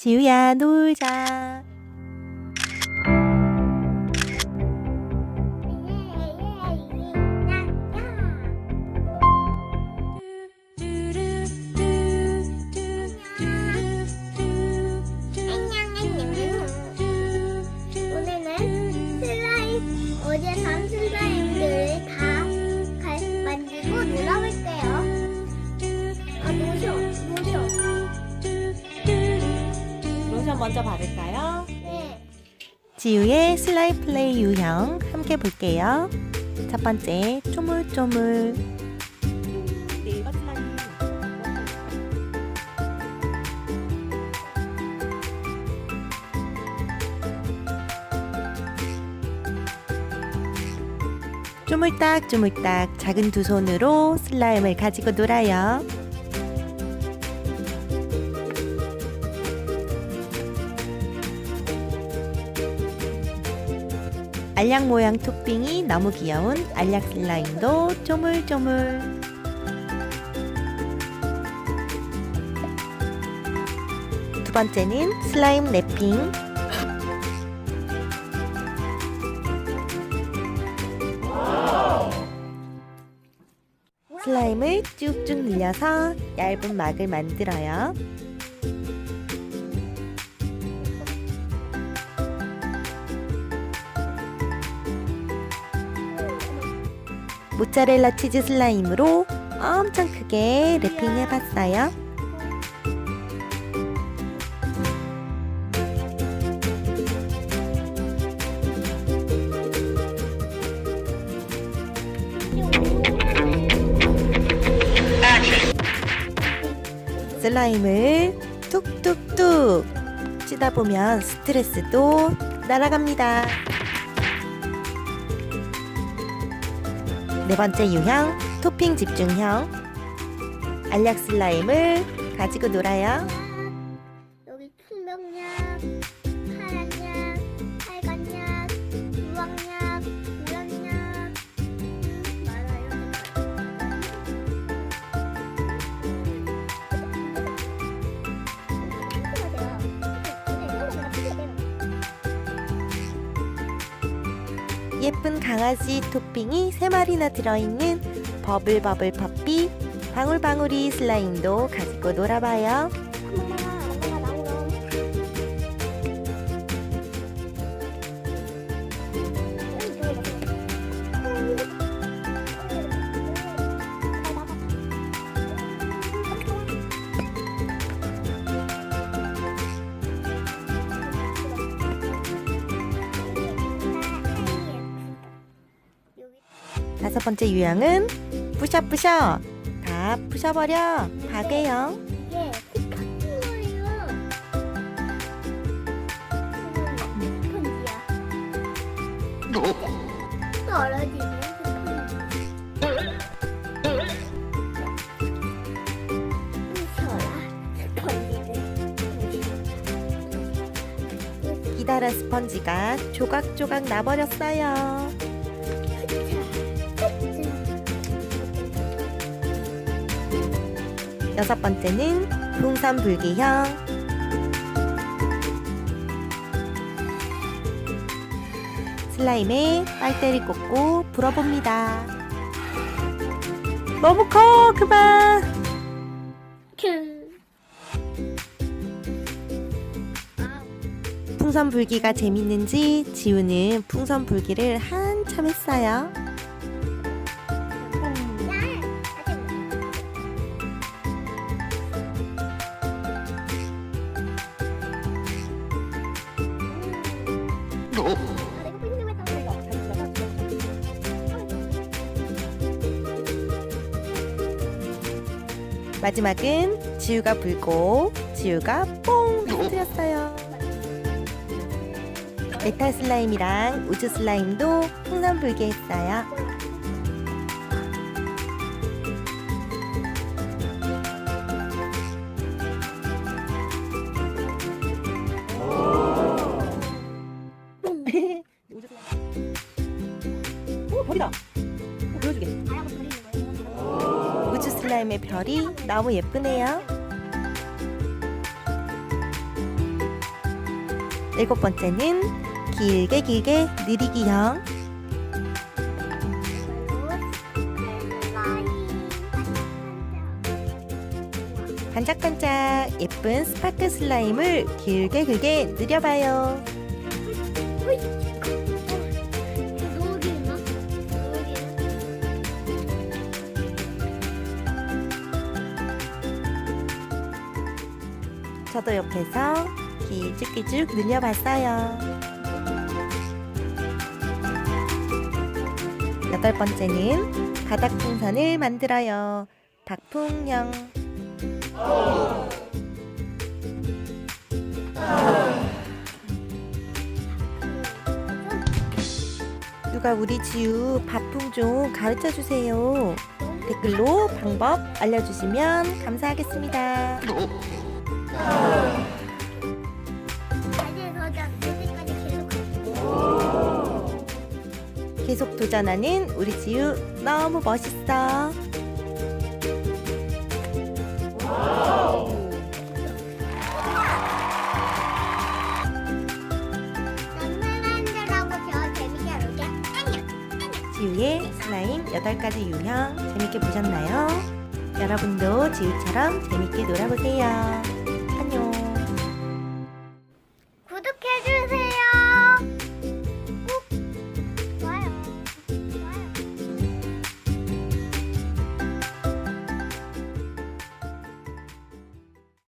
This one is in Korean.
지우야 놀자. 먼저 바를까요? 네. 지우의 슬라임 플레이 유형 함께 볼게요. 첫 번째, 쪼물쪼물. 네, 쪼물딱쪼물딱 작은 두 손으로 슬라임을 가지고 놀아요. 알약 모양 토핑이 너무 귀여운 알약 슬라임도 쪼물쪼물. 두 번째는 슬라임 랩핑. 슬라임을 쭉쭉 늘려서 얇은 막을 만들어요. 모짜렐라 치즈 슬라임으로 엄청 크게 랩핑 해봤어요. 슬라임을 뚝뚝뚝 치다 보면 스트레스도 날아갑니다. 네 번째 유형 토핑 집중형 알약 슬라임을 가지고 놀아요. 예쁜 강아지 토핑이 3마리나 들어있는 버블버블 퍼피 방울방울이 슬라임도 가지고 놀아봐요. 다섯 번째 유형은 부셔 부셔 다 부셔버려 이게. 스펀지야. 스펀지. 부셔라, 스펀지를. 기다란 스펀지가 조각조각 나버렸어요. 여섯 번째는 풍선 불기형 슬라임에 빨대를 꽂고 불어봅니다. 너무 커 그만. 풍선 불기가 재밌는지 지우는 풍선 불기를 한참 했어요. 마지막은 지우가 불고 지우가 뽕 터뜨렸어요. 메탈 슬라임이랑 우주 슬라임도 풍선 불게 했어요. 오 별이다. 오, 보여주게. 우주 슬라임의 별이 너무 예쁘네요. 일곱 번째는 길게 길게 느리기형. 반짝반짝 예쁜 스파크 슬라임을 길게 길게 느려봐요. 저도 옆에서 기죽기죽 늘려봤어요. 여덟 번째는 바닥 풍선을 만들어요. 박풍형. 누가 우리 지우 밥풍 좀 가르쳐 주세요. 댓글로 방법 알려주시면 감사하겠습니다. 계속 도전하는 우리 지우 너무 멋있어. 지우의 슬라임 8가지 유형 재밌게 보셨나요? 여러분도 지우처럼 재밌게 놀아보세요.